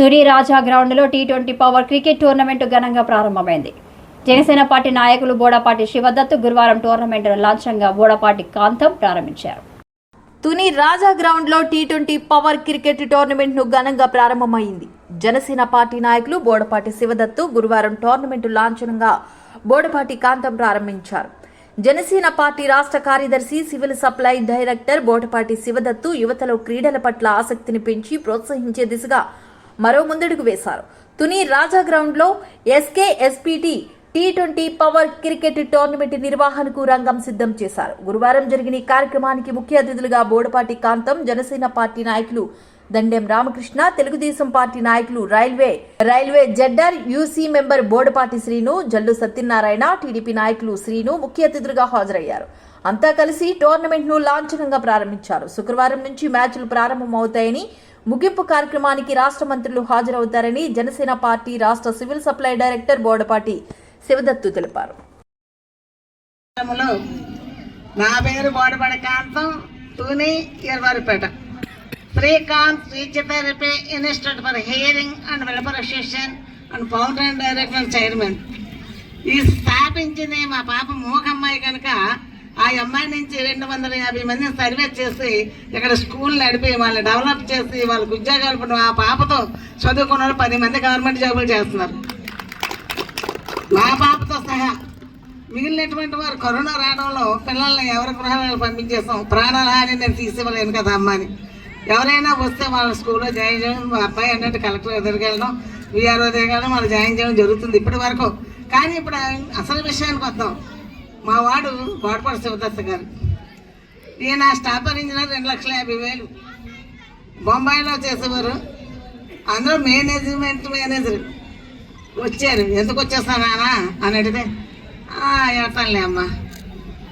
తురి రాజా గ్రౌండ్లో T twenty power cricket tournament ఘనంగా ప్రారంభమైంది. జనసేన పార్టీ నాయకులు బోడపాటి శివదత్తు గురువారం టోర్నమెంట్ లాంఛంగా బోడపాటి కాంతం ప్రారంభించారు. తుని రాజా గ్రౌండ్లో టీ ట్వంటీ పవర్ క్రికెట్ టోర్నమెంట్ను ఘనంగా ప్రారంభమైంది. జనసేన పార్టీ నాయకులు బోడపాటి శివదత్తు గురువారం టోర్నమెంట్ లాంఛనంగా బోడపాటి కాంతం ప్రారంభించారు. జనసేన పార్టీ రాష్ట్ర కార్యదర్శి civil supply director Bodapati Sivadattu యువతలో క్రీడల పట్ల ఆసక్తిని పెంచి ప్రోత్సహించే దిశగా మరో ముందడుగు వేశారు. తుని రాజా గ్రౌండ్లో SK SPT T twenty power cricket tournament నిర్వహణకు రంగం సిద్ధం చేశారు. గురువారం జరిగిన ఈ కార్యక్రమానికి ముఖ్య అతిథులుగా బోడపాటి కాంతం జనసేన పార్టీ నాయకులు దండెం రామకృష్ణ తెలుగుదేశం పార్టీ నాయకులు railway railway ZR UC member Bodapati Srinu Jallu Satyanarayana TDP నాయకులు శ్రీను ముఖ్య అతిథులుగా హాజరయ్యారు. అంతా కలిసి టోర్నమెంట్ను లాంఛనంగా ప్రారంభించారు. శుక్రవారం నుంచి మ్యాచ్లు ప్రారంభమవుతాయని ముగింపు కార్యక్రమానికి రాష్ట్ర మంత్రులు హాజరవుతారని జనసేన పార్టీ రాష్ట్ర civil supply director Bodapati Sivadattu తెలిపారు. నా పేరు Bodapati Kantham Tuni Iravaripeta. Srikanth physiotherapy institute for hearing and welfare association and founder and director chairman. ఈ స్థాపించింది మా పాప మూకమ్మాయి కనుక ఆ అమ్మాయి నుంచి రెండు వందల యాభై మందిని సర్వే చేసి ఇక్కడ స్కూల్ నడిపి వాళ్ళని డెవలప్ చేసి వాళ్ళకి ఉద్యోగాలు ఇవ్వడం ఆ పాపతో చదువుకున్న వాళ్ళు పది మంది గవర్నమెంట్ జాబులు చేస్తున్నారు. మా పాపతో సహా మిగిలినటువంటి వారు కరోనా రావడంలో పిల్లల్ని ఎవరి గృహాలు పంపించేస్తాం ప్రాణాల హాని నేను తీసివ్వలేను కదా అమ్మని ఎవరైనా వస్తే వాళ్ళ స్కూల్లో జాయిన్ చేయడం మా అబ్బాయి అన్నట్టు కలెక్టర్ దగ్గరికి వెళ్ళడం విఆర్ఓ వాళ్ళు జాయిన్ చేయడం జరుగుతుంది ఇప్పటి వరకు. కానీ ఇప్పుడు అసలు విషయానికి వద్దాం. మా వాడు గోడపాడు శివదత్త గారు. ఈయన స్టాపర్ ఇంజనీర్ రెండు లక్షల యాభై వేలు. బొంబాయిలో చేసేవారు. అందరూ మేనేజ్మెంట్ మేనేజర్ వచ్చారు. ఎందుకు వచ్చేస్తానా అని అడిగితే వెళ్తానులే అమ్మా.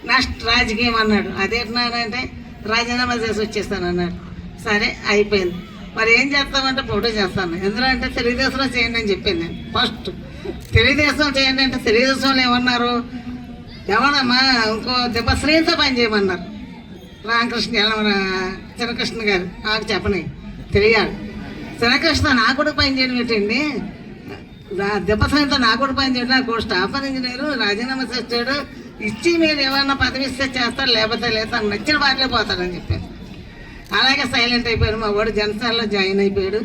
నెక్స్ట్ రాజకీయం అన్నాడు. అదేంటన్నానంటే రాజీనామా చేసి వచ్చేస్తాను అన్నాడు సరే అయిపోయింది. మరి ఏం చేస్తామంటే ఫోటో చేస్తాను. ఎందులో అంటే తెలుగుదేశంలో చేయండి అని చెప్పాను నేను. ఫస్ట్. తెలుగుదేశం చేయండి అంటే తెలుగుదేశంలో ఏమన్నారు? ఎవరమ్మా ఇంకో దెబ్బ దెబ్బశ్రీతో పని చేయమన్నారు. రామకృష్ణ ఎల్లమర చిన్నకృష్ణ గారు నాకు చెప్పని తెలియాలి. చిన్నకృష్ణ నా కూడా పని చేయడం ఏంటండి? దెబ్బ శ్రీతో నా కూడా పని చేయడం నాకు స్టాఫ్ ఇంజనీరు రాజీనామా చేస్తాడు ఇచ్చి మీరు ఏమన్నా పదవి ఇస్తే చేస్తారు లేకపోతే లేదు తను నచ్చిన వాటిలో పోతాడని చెప్పారు. అలాగే సైలెంట్ అయిపోయాడు మా వాడు జనసేనలో జాయిన్ అయిపోయాడు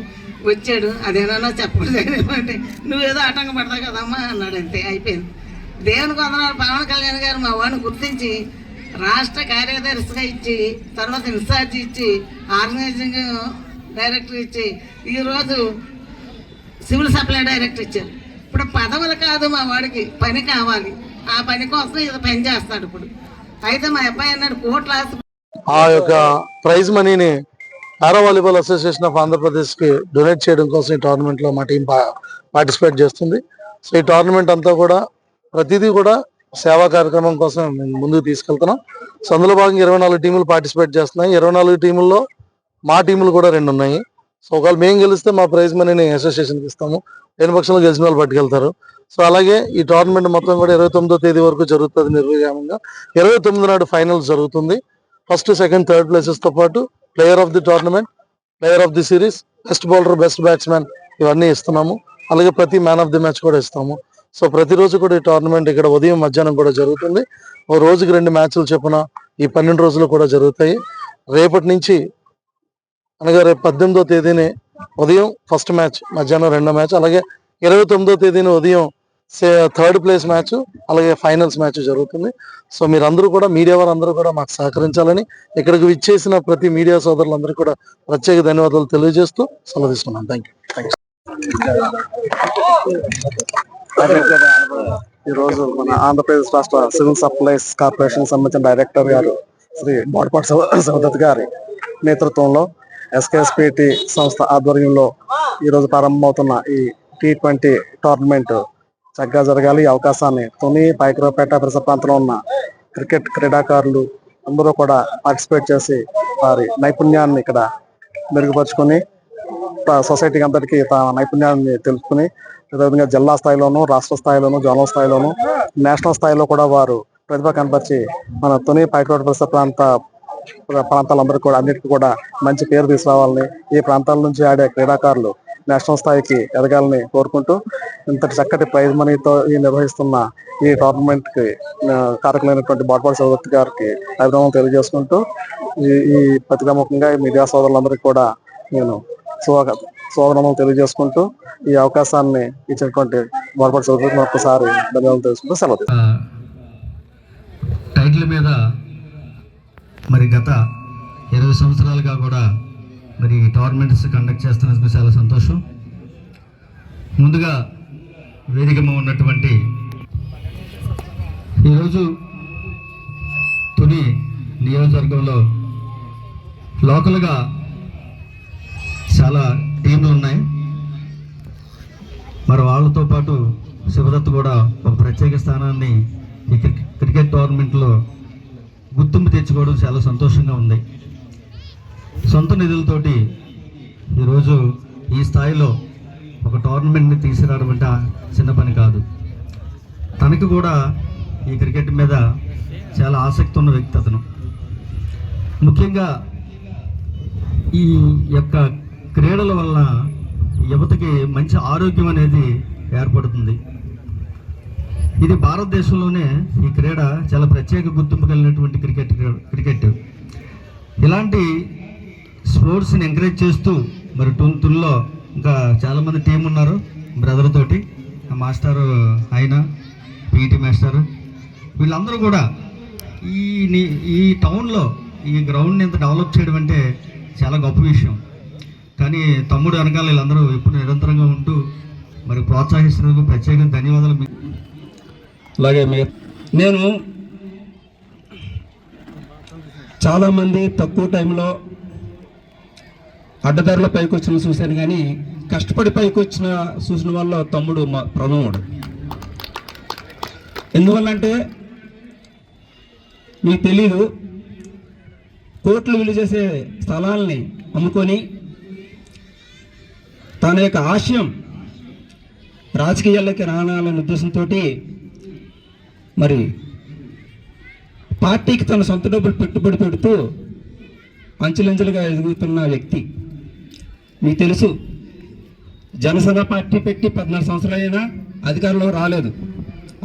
వచ్చాడు అదేనన్నా చెప్పకూడదు అంటే నువ్వేదో ఆటంకం పడతావు కదమ్మా అన్నాడు అంతే అయిపోయింది. దేవుని కొందనాలు పవన్ కళ్యాణ్ గారు మా వాడిని గుర్తించి రాష్ట్ర కార్యదర్శిగా ఇచ్చి తర్వాత ఇన్ఛార్జ్ ఇచ్చి ఆర్గనైజింగ్ డైరెక్టర్ ఇచ్చి ఈరోజు సివిల్ సప్లై డైరెక్టర్ ఇచ్చారు. ఇప్పుడు పదవులు కాదు మా వాడికి పని కావాలి. ఆ పని కోసం ఇది పని చేస్తాడు ఇప్పుడు. అయితే మా అబ్బాయి అన్నాడు కోట్ల ఆ యొక్క ప్రైజ్ మనీని పారా వాలీబాల్ అసోసియేషన్ ఆఫ్ ఆంధ్రప్రదేశ్కి డొనేట్ చేయడం కోసం ఈ టోర్నమెంట్లో మా టీం పార్టిసిపేట్ చేస్తుంది. సో ఈ టోర్నమెంట్ అంతా కూడా ప్రతిదీ కూడా సేవా కార్యక్రమం కోసం ముందుకు తీసుకెళ్తున్నాం. సో అందులో భాగంగా ఇరవై నాలుగు టీములు పార్టిసిపేట్ చేస్తున్నాయి. ఇరవై నాలుగు టీముల్లో మా టీములు కూడా రెండు ఉన్నాయి. సో ఒకవేళ మేము గెలిస్తే మా ప్రైజ్ మనీని అసోసియేషన్కి ఇస్తాము. లేని పక్షంలో గెలిచిన వాళ్ళు పట్టుకెళ్తారు. సో అలాగే ఈ టోర్నమెంట్ మొత్తం కూడా ఇరవై తొమ్మిదో తేదీ వరకు జరుగుతుంది నిర్విరామంగా ఇరవై తొమ్మిది నాడు ఫైనల్స్ జరుగుతుంది. ఫస్ట్ సెకండ్ థర్డ్ ప్లేసెస్తో పాటు player of the tournament player of the series best bowler best batsmen ఇవన్నీ ఇస్తున్నాము. అలాగే ప్రతి మ్యాన్ ఆఫ్ ది మ్యాచ్ కూడా ఇస్తాము. సో ప్రతిరోజు కూడా ఈ టోర్నమెంట్ ఇక్కడ ఉదయం మధ్యాహ్నం కూడా జరుగుతుంది. ఓ రోజుకి రెండు మ్యాచ్లు చొప్పున ఈ పన్నెండు రోజులు కూడా జరుగుతాయి. రేపటి నుంచి అనగా రేపు పద్దెనిమిదో తేదీని ఉదయం ఫస్ట్ మ్యాచ్ మధ్యాహ్నం రెండో మ్యాచ్ అలాగే ఇరవై తొమ్మిదో తేదీని ఉదయం థర్డ్ ప్లేస్ మ్యాచ్ అలాగే ఫైనల్స్ మ్యాచ్ జరుగుతుంది. సో మీరందరూ కూడా మీడియా వారందరూ కూడా మాకు సహకరించాలని ఇక్కడికి విచ్చేసిన ప్రతి మీడియా సోదరులందరూ కూడా ప్రత్యేక ధన్యవాదాలు తెలియజేస్తూ సెలవు తీసుకున్నాను థ్యాంక్ యూ ఈ రోజు మన ఆంధ్రప్రదేశ్ రాష్ట్ర సివిల్ సప్లైస్ కార్పొరేషన్ సంబంధించిన డైరెక్టర్ గారు శ్రీ బోడపాటి సౌదత్ గారి నేతృత్వంలో ఎస్కేఎస్పిటి సంస్థ ఆధ్వర్యంలో ఈరోజు ప్రారంభమవుతున్న ఈ టీ ట్వంటీ టోర్నమెంట్ చక్కగా జరగాలి. ఈ అవకాశాన్ని తొని పైకరపేట పరిసర ప్రాంతంలో ఉన్న క్రికెట్ క్రీడాకారులు అందరూ కూడా పార్టిసిపేట్ చేసి వారి నైపుణ్యాన్ని ఇక్కడ మెరుగుపరుచుకొని సొసైటీకి అందరికీ తమ నైపుణ్యాన్ని తెలుసుకుని అదేవిధంగా జిల్లా స్థాయిలోను రాష్ట్ర స్థాయిలోను జోనల్ స్థాయిలోనూ నేషనల్ స్థాయిలో కూడా వారు ప్రతిభ కనపరిచి మన తొని పైకరోడ్ పరిసర ప్రాంత ప్రాంతాలందరూ కూడా అన్నిటికీ కూడా మంచి పేరు తీసుకురావాలని ఈ ప్రాంతాల నుంచి ఆడే క్రీడాకారులు నేషనల్ స్థాయికి ఎదగాలని కోరుకుంటూ ఇంతటి చక్కటి ప్రైజ్ మనీతో ఈ నిర్వహిస్తున్న ఈ టోర్నమెంట్కి ఆ, కారకులైనటువంటి బాటపాటి గారికి అభినందనలు తెలియజేసుకుంటూ ఈ ఈ పత్రికాముఖంగా ఈ మీడియా సోదరులందరికీ కూడా నేను స్వాగత. సోదరములు తెలియజేసుకుంటూ ఈ అవకాశాన్ని ఇచ్చినటువంటి బాటపాటి సౌదత్ ఒక్కసారి ధన్యవాదాలు తెలుసుకుంటూ సెలవు. టైటిల్ మీద మరి గత ఇరవై సంవత్సరాలుగా కూడా మరి టోర్నమెంట్స్ కండక్ట్ చేస్తున్నందుకు చాలా సంతోషం. ముందుగా వేదిక ఉన్నటువంటి ఈరోజు తుని నియోజకవర్గంలో లోకల్గా చాలా టీంలు ఉన్నాయి. మరి వాళ్ళతో పాటు శివదత్ కూడా ఒక ప్రత్యేక స్థానాన్ని ఈ క్రికెట్ టోర్నమెంట్లో గుర్తింపు తెచ్చుకోవడం చాలా సంతోషంగా ఉంది. సొంత నిధులతోటి ఈరోజు ఈ స్థాయిలో ఒక టోర్నమెంట్ని తీసుకురావడం అంటే చిన్న పని కాదు. తనకు కూడా ఈ క్రికెట్ మీద చాలా ఆసక్తి ఉన్న వ్యక్తి అతను. ముఖ్యంగా ఈ యొక్క క్రీడల వల్ల మంచి ఆరోగ్యం అనేది ఏర్పడుతుంది. ఇది భారతదేశంలోనే ఈ క్రీడ చాలా ప్రత్యేక గుర్తింపు కలిగినటువంటి క్రికెట్ క్రికెట్. ఇలాంటి స్పోర్ట్స్ని ఎంకరేజ్ చేస్తూ మరి టూన్తుల్లో ఇంకా చాలామంది టీం ఉన్నారు. బ్రదర్ తోటి ఆ మాస్టర్ ఆయన పీటీ మాస్టర్. వీళ్ళందరూ కూడా ఈ ఈ టౌన్లో ఈ గ్రౌండ్ని ఇంత డెవలప్ చేయడం అంటే చాలా గొప్ప విషయం. కానీ తమ్ముడు వెనకాల వీళ్ళందరూ ఎప్పుడు నిరంతరంగా ఉంటూ మరి ప్రోత్సహిస్తున్నందుకు ప్రత్యేకంగా ధన్యవాదాలు. మీకు అలాగే మీ- నేను చాలామంది తక్కువ టైంలో అడ్డదారుల పైకి వచ్చిన చూశాను కానీ కష్టపడి పైకి వచ్చిన చూసిన వాళ్ళ తమ్ముడు మా ప్రణవుడు ఎందువల్లంటే మీకు తెలీదు కోట్లు విలువ చేసే స్థలాల్ని అమ్ముకొని తన యొక్క ఆశయం రాజకీయాల్లోకి రానాలనే ఉద్దేశంతో మరి పార్టీకి తన సొంత డబ్బులు పెట్టుబడి పెడుతూ అంచెలంచెలుగా ఎదుగుతున్న వ్యక్తి. మీకు తెలుసు జనసేన పార్టీ పెట్టి పద్నాలుగు సంవత్సరాలైనా అయినా అధికారంలో రాలేదు.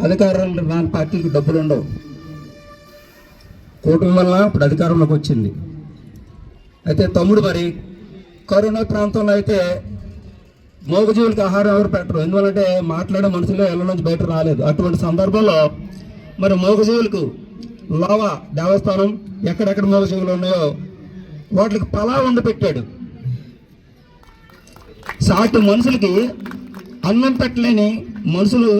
అధికారంలో రాని పార్టీకి డబ్బులు ఉండవు. కూటమి వల్ల ఇప్పుడు అధికారంలోకి వచ్చింది. అయితే తమ్ముడు మరి కరోనా ప్రాంతంలో అయితే మోగజీవులకు ఆహారం ఎవరు పెట్టరు. ఎందువల్లంటే మాట్లాడే మనుషులు ఇళ్ళ నుంచి బయట రాలేదు. అటువంటి సందర్భంలో మరి మోగజీవులకు లోవ దేవస్థానం ఎక్కడెక్కడ మోగజీవులు ఉన్నాయో వాటికి పలా వండి పెట్టాడు. సాటి మనుషులకి అన్నం పెట్టలేని మనుషులు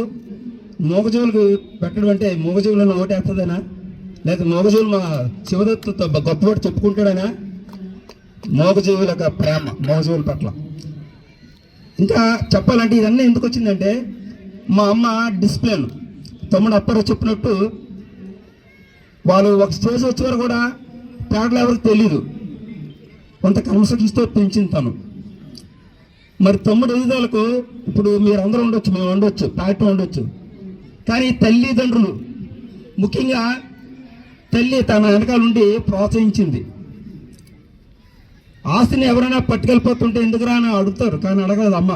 మోగజీవులకు పెట్టడం అంటే మోగజీవులను ఓటేస్తుందేనా లేదా మోగజీవులు మా శివదత్తుతో గొప్పవాడు చెప్పుకుంటాడనా? మోగజీవుల యొక్క ప్రేమ మోగజీవుల పట్ల. ఇంకా చెప్పాలంటే ఇదన్నీ ఎందుకు వచ్చిందంటే మా అమ్మ డిసిప్లిన్. తమ్ముడు అప్పారో చెప్పినట్టు వాళ్ళు ఒక స్టేజ్ వచ్చేవారు కూడా పేడలు ఎవరికి తెలీదు. కొంత క్రమశిక్షణతో పెంచింది తను. మరి తమ్ముడు ఎదుగుదలకు ఇప్పుడు మీరు అందరూ ఉండొచ్చు మేము ఉండొచ్చు పార్టీ ఉండొచ్చు. కానీ తల్లిదండ్రులు ముఖ్యంగా తల్లి తన వెనకాల ఉండి ప్రోత్సహించింది. ఆస్తిని ఎవరైనా పట్టుకెళ్ళిపోతుంటే ఎందుకురా అని అడుగుతారు కానీ అడగలేదు అమ్మ.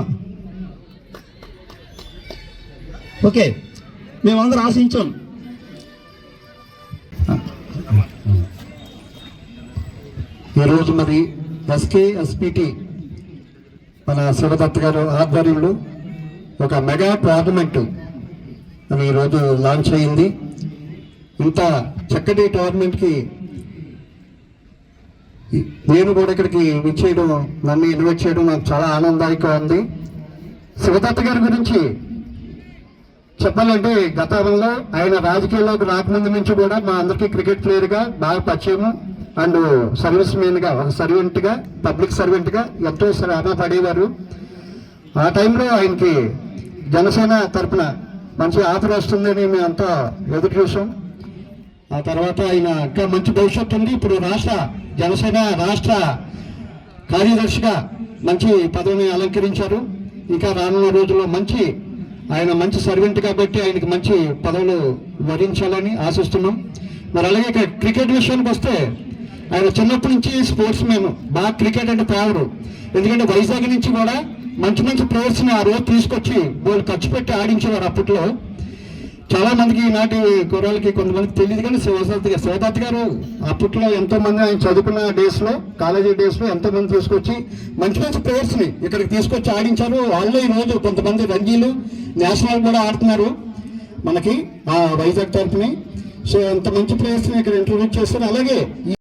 ఓకే మేమందరం ఆశించాం. ఈరోజు మరి ఎస్కే ఎస్పిటి మన శివదత్ గారు ఆధ్వర్యంలో ఒక మెగా టోర్నమెంట్ అని ఈరోజు లాంచ్ అయింది. ఇంత చక్కటి టోర్నమెంట్కి నేను కూడా ఇక్కడికి విచ్చేయడం నన్ను ఇన్వైట్ చేయడం నాకు చాలా ఆనందదాయకంగా ఉంది. శివదత్త గారి గురించి చెప్పాలంటే గతంలో ఆయన రాజకీయాల్లోకి రాకముందు నుంచి కూడా మా అందరికీ క్రికెట్ ప్లేయర్గా బాగా పరిచయము అండ్ సర్వీస్ మెన్గా ఒక సర్వెంట్గా పబ్లిక్ సర్వెంట్గా ఎంతో శ్రమ పడేవారు. ఆ టైంలో ఆయనకి జనసేన తరపున మంచి ఆఫర్ వస్తుందని మేమంతా ఎదురు చూసాం. ఆ తర్వాత ఆయన ఇంకా మంచి భవిష్యత్తు ఉంది. ఇప్పుడు రాష్ట్ర జనసేన రాష్ట్ర కార్యదర్శిగా మంచి పదవిని అలంకరించారు. ఇంకా రానున్న రోజుల్లో మంచి ఆయన మంచి సర్వెంట్ కాబట్టి ఆయనకి మంచి పదవులు వరించాలని ఆశిస్తున్నాం. మరి అలాగే ఇక క్రికెట్ విషయానికి వస్తే ఆయన చిన్నప్పటి నుంచి స్పోర్ట్స్ మ్యాన్ బాగా క్రికెట్ అంటే ఫేవరు. ఎందుకంటే వైజాగ్ నుంచి కూడా మంచి మంచి ప్లేయర్స్ని ఆ రోజు తీసుకొచ్చి వాళ్ళు ఖర్చు పెట్టి ఆడించేవారు అప్పట్లో. చాలా మందికి ఈనాటి కుర్రాళ్ళకి కొంతమందికి తెలియదు కానీ శివదత్ గారు శివదత్ గారు అప్పట్లో ఎంతో మంది ఆయన చదువుకున్న డేస్లో కాలేజీ డేస్లో ఎంతో మంది తీసుకొచ్చి మంచి మంచి ప్లేయర్స్ని ఇక్కడికి తీసుకొచ్చి ఆడించారు. వాళ్ళు ఈ రోజు కొంతమంది రంజీలు నేషనల్ కూడా ఆడుతున్నారు. మనకి ఆ వైజాగ్ తరఫుని సో అంత మంచి ప్లేయర్స్ని ఇక్కడ ఇంట్రొడ్యూస్ చేస్తారు. అలాగే ఈ